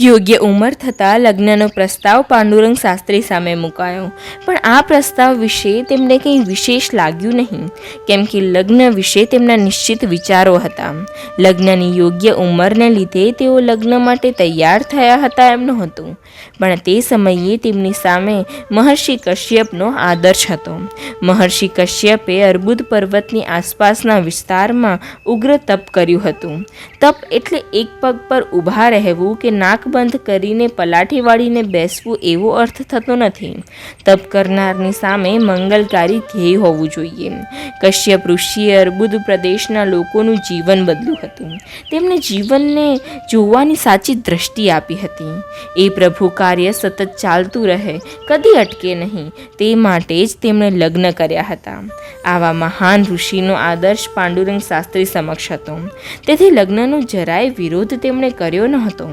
યોગ્ય ઉંમર થતાં લગ્નનો પ્રસ્તાવ પાંડુરંગ શાસ્ત્રી સામે મુકાયો. પણ આ પ્રસ્તાવ વિશે તેમને કંઈ વિશેષ લાગ્યું નહીં. કેમ કે લગ્ન વિશે તેમના નિશ્ચિત વિચારો હતા. લગ્નની યોગ્ય ઉંમરને લીધે તેઓ લગ્ન માટે તૈયાર થયા હતા એમ નહોતું. પણ તે સમયે તેમની સામે મહર્ષિ કશ્યપનો આદર્શ હતો. મહર્ષિ કશ્યપે અર્બુદ પર્વતની આસપાસના વિસ્તારમાં ઉગ્ર તપ કર્યું હતું. તપ એટલે એક પગ પર ઊભા રહેવું કે નાક બંધ કરીને પલાઠી વાળીને બેસવું એવો અર્થ થતો નથી. તપ કરનારની સામે મંગલકારી ધ્યેય હોવું જોઈએ. કશ્યપ ઋષિએ અર્બુદ પ્રદેશના લોકોનું જીવન બદલ્યું હતું. તેમને જીવનને જોવાની સાચી દ્રષ્ટિ આપી હતી. એ પ્રભુ કાર્ય સતત ચાલતું રહે, કદી અટકે નહીં. તે માટે જ તેમણે લગ્ન કર્યા હતા. આવા મહાન ઋષિનો આદર્શ પાંડુરંગ શાસ્ત્રી સમક્ષ હતો. તેથી લગ્નનો જરાય વિરોધ તેમણે કર્યો ન હતો.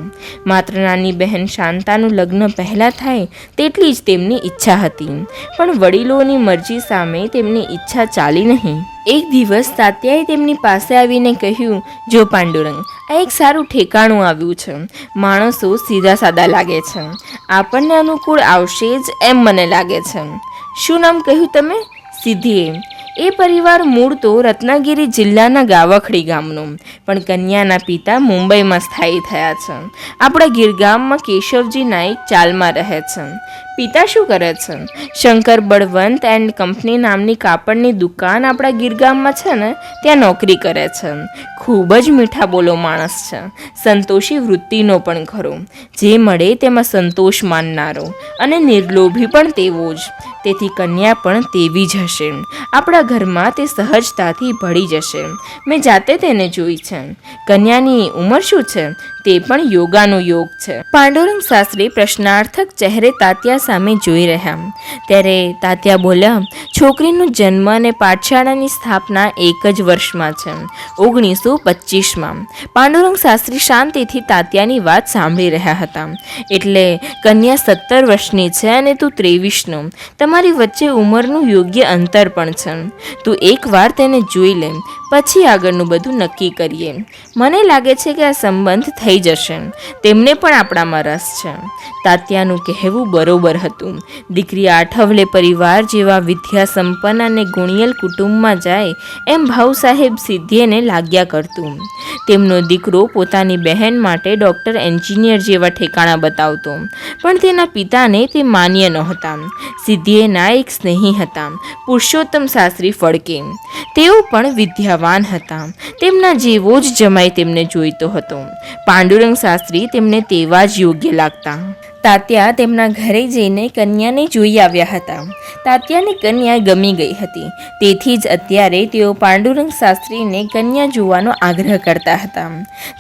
માત્ર નાની બહેન શાંતાનું લગ્ન પહેલાં થાય તેટલી જ તેમની ઈચ્છા હતી. પણ વડીલોની મરજી સામે તેમની ઈચ્છા ચાલી નહીં. એક દિવસ તાત્યાએ તેમની પાસે આવીને કહ્યું, જો પાંડુરંગ, આ એક સારું ઠેકાણું આવ્યું છે. માણસો સીધા સાદા લાગે છે. આપણને અનુકૂળ આવશે જ એમ મને લાગે છે. શું નામ કહ્યું તમે? સિદ્ધિએ એ પરિવાર મૂળ તો રત્નાગીરી જિલ્લાના ગાવખડી ગામનો, પણ કન્યાના પિતા મુંબઈમાં સ્થાયી થયા છે. આપણા ગીરગામમાં કેશવજી નાઈક ચાલમાં રહે છે. પિતા શું કરે છે? શંકર બળવંત એન્ડ કંપની નામની કાપડની દુકાન આપણા ગીરગામમાં છે ને, ત્યાં નોકરી કરે છે. ખૂબ જ મીઠા બોલો માણસ છે. સંતોષી વૃત્તિનો પણ ખરો. જે મળે તેમાં સંતોષ માનનારો અને નિર્લોભી પણ તેવો જ. તેથી કન્યા પણ તેવી જ હશે. આપણા ઘરમાં તે સહજતાથી ભળી જશે. મેં જાતે તેને જોઈ છે. કન્યાની ઉંમર શું છે? તે પણ યોગાનો યોગ છે. પાંડુરંગ શાસ્ત્રી પ્રશ્નાર્થક ચહેરે તાત્યા સામે જોઈ રહ્યા. ત્યારે તાત્યા બોલ્યા, છોકરીનો જન્મ અને પાઠશાળાની સ્થાપના એક જ વર્ષમાં છે, ઓગણીસો પચીસમાં પાંડુરંગ શાસ્ત્રી શાંતિથી તાત્યાની વાત સાંભળી રહ્યા હતા. એટલે કન્યા સત્તર વર્ષની છે અને તું ત્રેવીસનો. તમારી વચ્ચે ઉંમરનું યોગ્ય અંતર પણ છે. તું એકવાર તેને જોઈ લે. પછી આગળનું બધું નક્કી કરીએ. મને લાગે છે કે આ સંબંધ થઈ જશે. તેમને પણ આપણામાં રસ છે. તાત્યાનું કહેવું બરોબર હતું. દીકરી આઠવલે પરિવાર જેવા વિદ્યા સંપન્ન અને ગુણિયલ કુટુંબમાં જાય એમ ભાઉ સાહેબ સિદ્ધિએને લાગ્યા કરતું. તેમનો દીકરો પોતાની બહેન માટે ડૉક્ટર એન્જિનિયર જેવા ઠેકાણા બતાવતો. પણ તેના પિતાને તે માન્ય નહોતા. સિદ્ધિએના એક સ્નેહી હતા. પુરુષોત્તમ શાસ્ત્રી ફળકે તેઓ પણ વિદ્યાવાન હતા. તેમના જેવો જ જમાઈ તેમને જોઈતો હતો. પાંડુરંગ શાસ્ત્રી તેમને તેવા જ યોગ્ય લાગતા. તાત્યા તેમના ઘરે જઈને કન્યાને જોઈ આવ્યા હતા. તાત્યાને કન્યા ગમી ગઈ હતી. તેથી જ અત્યારે તેઓ પાંડુરંગ શાસ્ત્રીને કન્યા જોવાનો આગ્રહ કરતા હતા.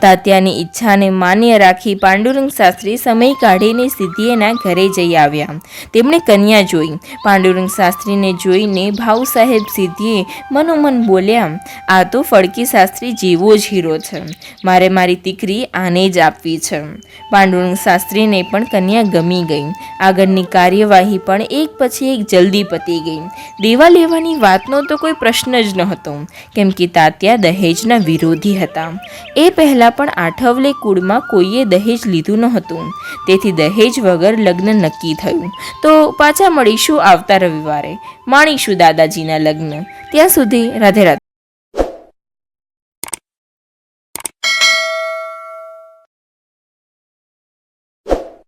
તાત્યાની ઈચ્છાને માન્ય રાખી પાંડુરંગ શાસ્ત્રી સમય કાઢીને સિદ્ધિએના ઘરે જઈ આવ્યા. તેમણે કન્યા જોઈ. પાંડુરંગ શાસ્ત્રીને જોઈને ભાઉ સાહેબ સિદ્ધિએ મનોમન બોલ્યા, આ તો ફળકી શાસ્ત્રી જેવો જ હીરો છે. મારે મારી દીકરી આને જ આપવી છે. પાંડુરંગ શાસ્ત્રીને પણ કન્યા ગમી ગઈ. આગળની કાર્યવાહી પણ એક પછી એક જલ્દી પતી ગઈ. દેવા લેવાની વાતનો તો કોઈ પ્રશ્ન જ નહોતો. કેમ કે તાત્યા દહેજના વિરોધી હતા. એ પહેલાં પણ આઠવલે કુળમાં કોઈએ દહેજ લીધું નહોતું. તેથી દહેજ વગર લગ્ન નક્કી થયું. તો પાછા મળીશું આવતા રવિવારે. માણીશું દાદાજીના લગ્ન. ત્યાં સુધી રાધે રાધે.